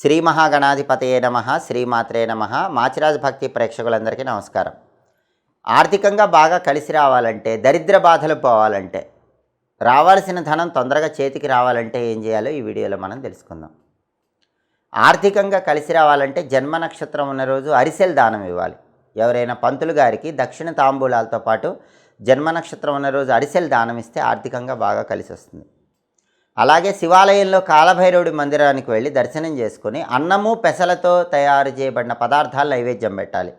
శ్రీ మహాగణాధిపతయే నమ శ్రీమాత్రే నమ. మాచిరాజ్ భక్తి ప్రేక్షకులందరికీ నమస్కారం. ఆర్థికంగా బాగా కలిసి రావాలంటే దరిద్ర బాధలు పోవాలంటే రావాల్సిన ధనం తొందరగా చేతికి రావాలంటే ఏం చేయాలో ఈ వీడియోలో మనం తెలుసుకుందాం. ఆర్థికంగా కలిసి రావాలంటే జన్మ నక్షత్రం ఉన్న రోజు అరిసెలు దానం ఇవ్వాలి. ఎవరైనా పంతులు గారికి దక్షిణ తాంబూలాలతో పాటు జన్మ నక్షత్రం ఉన్న రోజు అరిసెలు దానం ఇస్తే ఆర్థికంగా బాగా కలిసి వస్తుంది. అలాగే శివాలయంలో కాలభైరవుడి మందిరానికి వెళ్ళి దర్శనం చేసుకుని అన్నము పెసలతో తయారు చేయబడిన పదార్థాలు నైవేద్యం పెట్టాలి.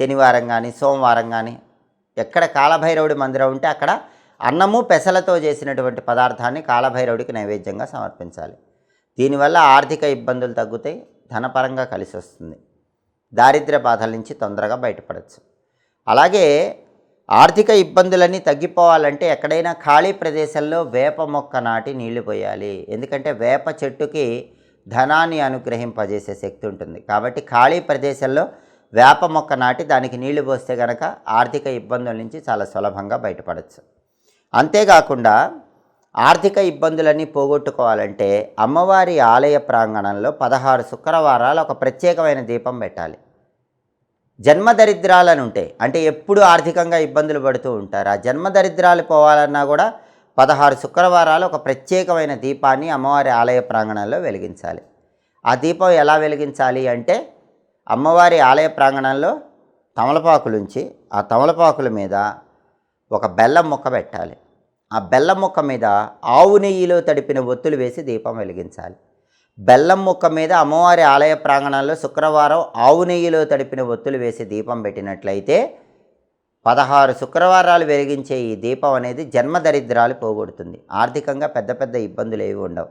శనివారం కానీ సోమవారం కానీ ఎక్కడ కాలభైరవుడి మందిరం ఉంటే అక్కడ అన్నము పెసలతో చేసినటువంటి పదార్థాన్ని కాలభైరవుడికి నైవేద్యంగా సమర్పించాలి. దీనివల్ల ఆర్థిక ఇబ్బందులు తగ్గుతాయి ధనపరంగా కలిసి వస్తుంది దారిద్ర్య బాధల నుంచి తొందరగా బయటపడవచ్చు అలాగే ఆర్థిక ఇబ్బందులన్నీ తగ్గిపోవాలంటే ఎక్కడైనా ఖాళీ ప్రదేశంలో వేప మొక్క నాటి నీళ్ళు పోయాలి. ఎందుకంటే వేప చెట్టుకి ధనాన్ని అనుగ్రహింపజేసే శక్తి ఉంటుంది. కాబట్టి ఖాళీ ప్రదేశంలో వేప మొక్క నాటి దానికి నీళ్ళు పోస్తే కనుక ఆర్థిక ఇబ్బందుల నుంచి చాలా సులభంగా బయటపడవచ్చు అంతేకాకుండా ఆర్థిక ఇబ్బందులన్నీ పోగొట్టుకోవాలంటే అమ్మవారి ఆలయ ప్రాంగణంలో పదహారు శుక్రవారాలు ఒక ప్రత్యేకమైన దీపం పెట్టాలి. జన్మదరిద్రాలను ఉంటాయి అంటే ఎప్పుడు ఆర్థికంగా ఇబ్బందులు పడుతూ ఉంటారు. ఆ జన్మదరిద్రాలు పోవాలన్నా కూడా పదహారు శుక్రవారాలు ఒక ప్రత్యేకమైన దీపాన్ని అమ్మవారి ఆలయ ప్రాంగణంలో వెలిగించాలి. ఆ దీపం ఎలా వెలిగించాలి అంటే అమ్మవారి ఆలయ ప్రాంగణంలో తమలపాకులుంచి ఆ తమలపాకుల మీద ఒక బెల్లం ముక్క పెట్టాలి. ఆ బెల్లం ముక్క మీద ఆవు నెయ్యిలో తడిపిన ఒత్తులు వేసి దీపం వెలిగించాలి. బెల్లం ముక్క మీద అమ్మవారి ఆలయ ప్రాంగణంలో శుక్రవారం ఆవు నెయ్యిలో తడిపిన ఒత్తులు వేసి దీపం పెట్టినట్లయితే పదహారు శుక్రవారాలు వెలిగించే ఈ దీపం అనేది జన్మదరిద్రాలు పోగొడుతుంది. ఆర్థికంగా పెద్ద పెద్ద ఇబ్బందులు ఏవి ఉండవు.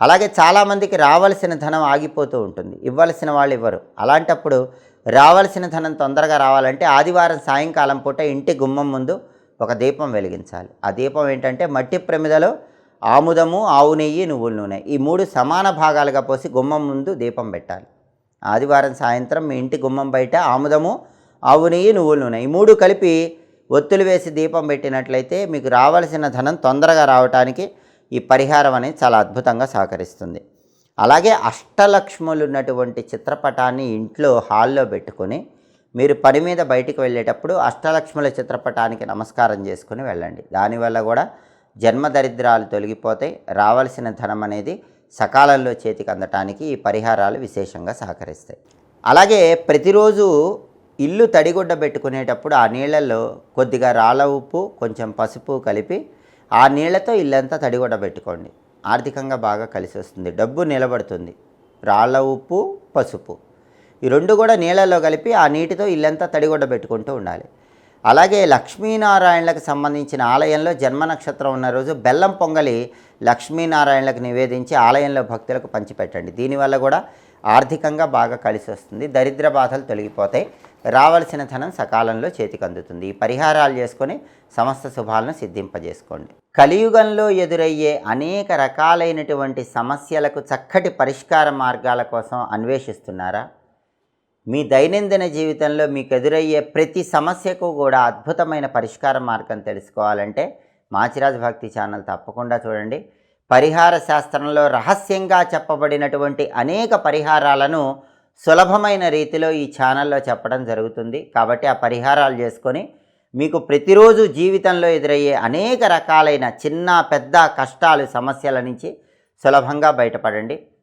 అలాగే చాలామందికి రావాల్సిన ధనం ఆగిపోతూ ఉంటుంది. ఇవ్వాల్సిన వాళ్ళు ఇవ్వరు. అలాంటప్పుడు రావాల్సిన ధనం తొందరగా రావాలంటే ఆదివారం సాయంకాలం పూట ఇంటి గుమ్మం ముందు ఒక దీపం వెలిగించాలి. ఆ దీపం ఏంటంటే మట్టి ప్రమిదలో ఆముదము ఆవు నెయ్యి నువ్వుల నూనె. ఈ మూడు సమాన భాగాలుగా పోసి గుమ్మం ముందు దీపం పెట్టాలి. ఆదివారం సాయంత్రం మీ ఇంటి గుమ్మం బయట ఆముదము ఆవు నెయ్యి నువ్వుల నూనె. ఈ మూడు కలిపి ఒత్తులు వేసి దీపం పెట్టినట్లయితే మీకు రావాల్సిన ధనం తొందరగా రావడానికి ఈ పరిహారం అనేది చాలా అద్భుతంగా సహకరిస్తుంది. అలాగే అష్టలక్ష్ములు ఉన్నటువంటి చిత్రపటాన్ని ఇంట్లో హాల్లో పెట్టుకొని మీరు పని మీద బయటికి వెళ్ళేటప్పుడు అష్టలక్ష్ముల చిత్రపటానికి నమస్కారం చేసుకుని వెళ్ళండి. దానివల్ల కూడా జన్మదరిద్రాలు తొలగిపోతాయి రావాల్సిన ధనం అనేది సకాలంలో చేతికి అందటానికి ఈ పరిహారాలు విశేషంగా సహకరిస్తాయి. అలాగే ప్రతిరోజు ఇల్లు తడిగుడ్డ పెట్టుకునేటప్పుడు ఆ నీళ్ళల్లో కొద్దిగా రాళ్ళ ఉప్పు కొంచెం పసుపు కలిపి ఆ నీళ్ళతో ఇల్లంతా తడిగుడ్డ పెట్టుకోండి. ఆర్థికంగా బాగా కలిసి వస్తుంది. డబ్బు నిలబడుతుంది. రాళ్ళ ఉప్పు పసుపు. ఈ రెండు కూడా నీళ్ళల్లో కలిపి ఆ నీటితో ఇల్లంతా తడిగుడ్డ పెట్టుకుంటూ ఉండాలి. అలాగే లక్ష్మీనారాయణలకు సంబంధించిన ఆలయంలో జన్మ నక్షత్రం ఉన్న రోజు బెల్లం పొంగలి లక్ష్మీనారాయణలకు నివేదించి ఆలయంలో భక్తులకు పంచిపెట్టండి. దీనివల్ల కూడా ఆర్థికంగా బాగా కలిసి వస్తుంది. దరిద్ర బాధలు తొలగిపోతాయి. రావాల్సిన ధనం సకాలంలో చేతికి అందుతుంది. ఈ పరిహారాలు చేసుకొని సమస్త శుభాలను సిద్ధింపజేసుకోండి. కలియుగంలో ఎదురయ్యే అనేక రకాలైనటువంటి సమస్యలకు చక్కటి పరిష్కార మార్గాల కోసం అన్వేషిస్తున్నారా? మీ దైనందిన జీవితంలో మీకు ఎదురయ్యే ప్రతి సమస్యకు కూడా అద్భుతమైన పరిష్కార మార్గం తెలుసుకోవాలంటే మాచిరాజ్ భక్తి ఛానల్ తప్పకుండా చూడండి. పరిహార శాస్త్రంలో రహస్యంగా చెప్పబడినటువంటి అనేక పరిహారాలను సులభమైన రీతిలో ఈ ఛానల్లో చెప్పడం జరుగుతుంది. కాబట్టి ఆ పరిహారాలు చేసుకొని మీకు ప్రతిరోజు జీవితంలో ఎదురయ్యే అనేక రకాలైన చిన్న పెద్ద కష్టాలు సమస్యల నుంచి సులభంగా బయటపడండి.